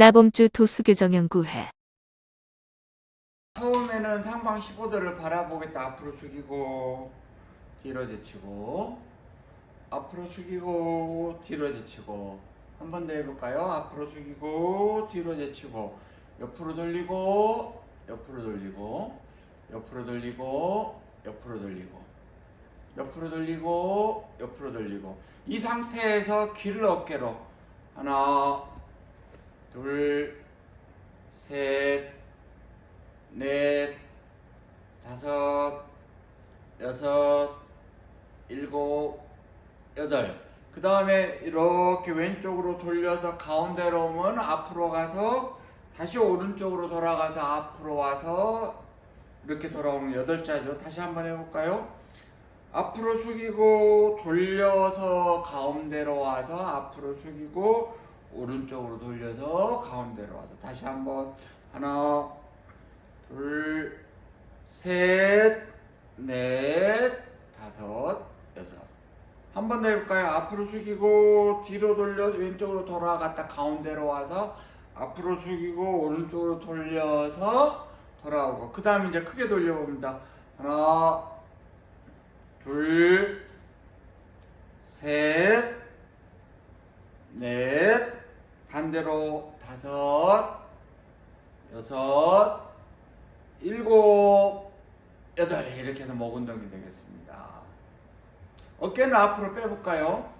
나범주 도수교정연구회. 처음에는 상방 15도를 바라보겠다. 앞으로 숙이고 뒤로 제치고 앞으로 숙이고 뒤로 제치고. 한 번 더 해볼까요? 앞으로 숙이고 뒤로 제치고. 옆으로 돌리고 옆으로 돌리고. 옆으로 돌리고 옆으로 돌리고. 옆으로 돌리고 옆으로 돌리고. 이 상태에서 귀를 어깨로 하나 둘 셋 넷, 다섯, 여섯, 일곱, 여덟. 그 다음에 이렇게 왼쪽으로 돌려서 가운데로 오면 앞으로 가서 다시 오른쪽으로 돌아가서 앞으로 와서 이렇게 돌아오는 여덟 자죠. 다시 한번 해볼까요? 앞으로 숙이고 돌려서 가운데로 와서 앞으로 숙이고 오른쪽으로 돌려서 가운데로 와서 다시 한번 하나 둘, 셋, 넷, 다섯, 여섯. 한 번 더 해볼까요? 앞으로 숙이고 뒤로 돌려 왼쪽으로 돌아갔다 가운데로 와서 앞으로 숙이고 오른쪽으로 돌려서 돌아오고 그 다음에 이제 크게 돌려봅니다. 하나, 둘, 셋, 넷, 반대로 다섯, 여섯, 일곱, 여덟 이렇게 해서 목 운동이 되겠습니다. 어깨는 앞으로 빼볼까요?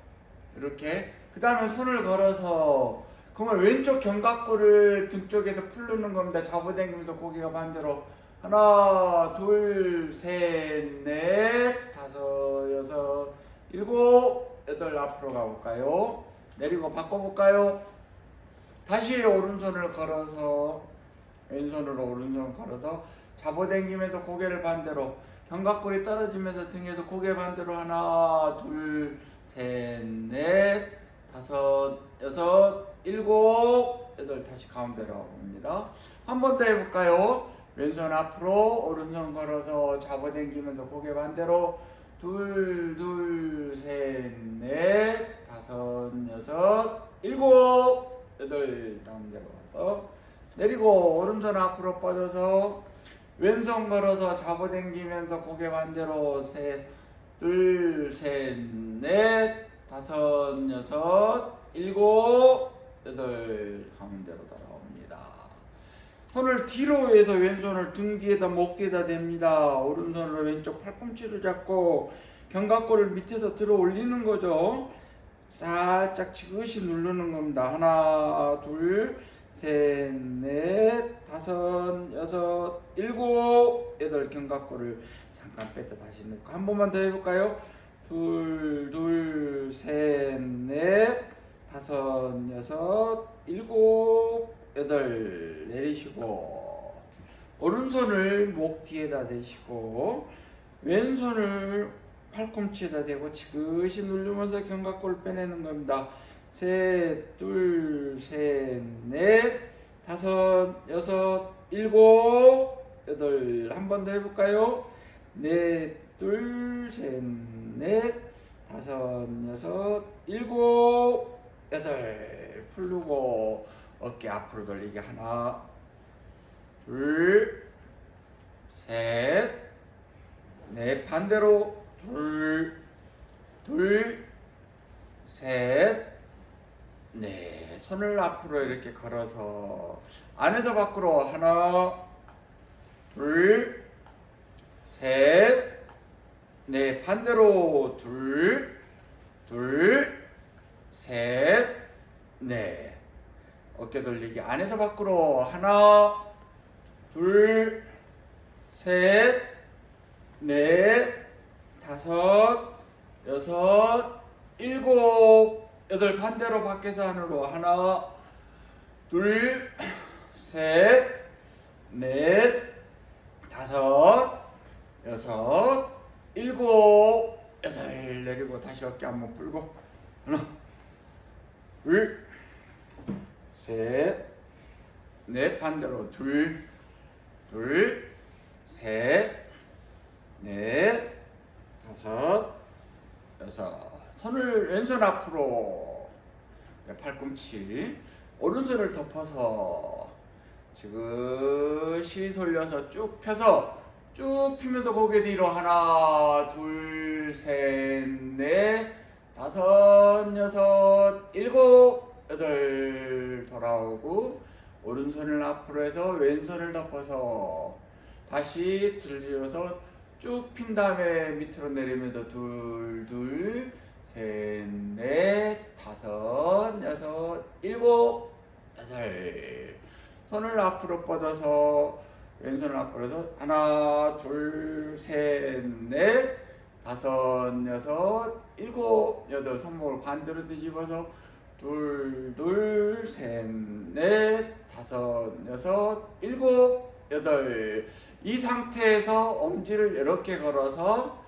이렇게 그 다음에 손을 걸어서 그러면 왼쪽 견갑골을 등 쪽에서 풀르는 겁니다. 잡아당기면서 고개가 반대로 하나, 둘, 셋, 넷, 다섯, 여섯, 일곱, 여덟 앞으로 가볼까요? 내리고 바꿔볼까요? 다시 오른손을 걸어서 왼손으로 오른손 걸어서 잡아당기면서 고개를 반대로 견갑골이 떨어지면서 등에서 고개 반대로 하나 둘 셋 넷 다섯 여섯 일곱 여덟 다시 가운데로 옵니다. 한 번 더 해볼까요? 왼손 앞으로 오른손 걸어서 잡아당기면서 고개 반대로 둘 둘 셋 넷 다섯 여섯 일곱 여덟 가운데로 와서 내리고 오른손 앞으로 뻗어서 왼손 걸어서 잡아당기면서 고개 반대로 셋, 둘, 셋, 넷, 다섯, 여섯, 일곱, 여덟 가운데로 돌아옵니다. 손을 뒤로 해서 왼손을 등 뒤에다 목 뒤에다 댑니다. 오른손으로 왼쪽 팔꿈치를 잡고 견갑골을 밑에서 들어 올리는 거죠. 살짝 지그시 누르는 겁니다. 하나, 둘, 셋, 넷, 다섯, 여섯, 일곱, 여덟 견갑골을 잠깐 뺐다 다시 넣고 한 번만 더 해볼까요? 둘, 둘, 셋, 넷, 다섯, 여섯, 일곱, 여덟 내리시고 오른손을 목 뒤에다 대시고 왼손을 팔꿈치에다 대고 지그시 누르면서 견갑골을 빼내는 겁니다. 셋, 둘, 셋, 넷, 다섯, 여섯, 일곱, 여덟. 한 번 더 해볼까요? 넷, 둘, 셋, 넷, 다섯, 여섯, 일곱, 여덟. 풀르고 어깨 앞으로 돌리기 하나, 둘, 셋, 넷. 반대로 둘, 둘, 셋, 네, 손을 앞으로 이렇게 걸어서 안에서 밖으로 하나, 둘, 셋, 네, 반대로 둘, 둘, 셋, 네. 어깨 돌리기. 안에서 밖으로 하나, 둘, 셋, 넷, 다섯, 여섯, 일곱, 여덟 반대로 밖에서 안으로 하나 둘 셋 넷 다섯 여섯 일곱 여덟. 내리고 다시 어깨 한번 풀고. 하나 둘 셋 넷 반대로 둘 둘 셋 넷 다섯. 여섯. 손을 왼손 앞으로. 네, 팔꿈치. 오른손을 덮어서 지그시 돌려서 쭉 펴서 쭉 피면서 고개 뒤로 하나 둘 셋 넷 다섯 여섯 일곱 여덟 돌아오고 오른손을 앞으로 해서 왼손을 덮어서 다시 들려서 쭉 핀 다음에 밑으로 내리면서 둘, 둘, 셋, 넷, 다섯, 여섯, 일곱, 여덟. 손을 앞으로 뻗어서 왼손을 앞으로 해서 하나, 둘, 셋, 넷, 다섯, 여섯, 일곱, 여덟. 손목을 반대로 뒤집어서 둘, 둘, 셋, 넷, 다섯, 여섯, 일곱, 여덟. 이 상태에서 엄지를 이렇게 걸어서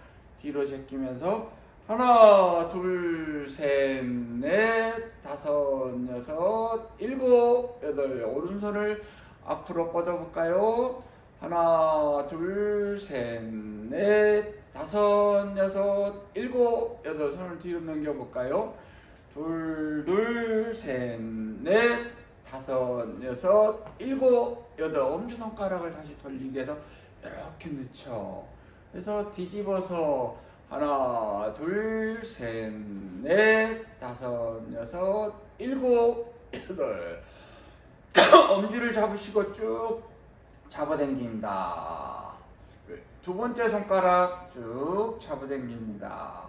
뒤로 제끼면서 하나, 둘, 셋, 넷, 다섯, 여섯, 일곱, 여덟. 오른손을 앞으로 뻗어볼까요? 하나, 둘, 셋, 넷, 다섯, 여섯, 일곱, 여덟. 손을 뒤로 넘겨볼까요? 둘, 둘, 셋, 넷, 다섯, 여섯, 일곱, 여덟. 엄지손가락을 다시 돌리게 해서 이렇게 넣죠. 그래서 뒤집어서 하나, 둘, 셋, 넷, 다섯, 여섯, 일곱, 여덟. 엄지를 잡으시고 쭉 잡아당깁니다. 두 번째 손가락 쭉 잡아당깁니다.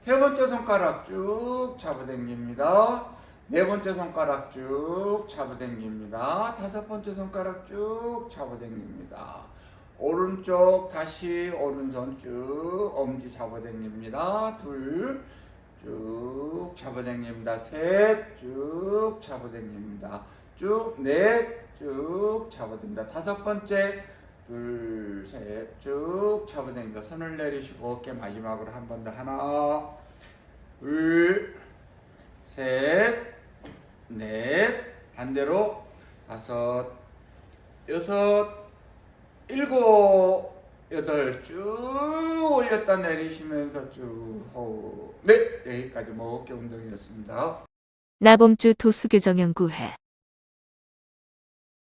세 번째 손가락 쭉 잡아당깁니다. 네 번째 손가락 쭉 잡아당깁니다. 다섯 번째 손가락 쭉 잡아당깁니다. 오른쪽 다시 오른손 쭉 엄지 잡아당깁니다. 둘, 쭉 잡아당깁니다. 셋, 쭉 잡아당깁니다. 쭉, 넷, 쭉 잡아당깁니다. 다섯 번째, 둘, 셋, 쭉 잡아당깁니다. 손을 내리시고 어깨 마지막으로 한 번 더 하나, 둘, 셋, 넷, 반대로 다섯, 여섯, 일곱, 여덟 쭉 올렸다 내리시면서 쭉 호흡. 네, 여기까지 뭐 어깨 운동이었습니다. 나범주 도수교정 연구회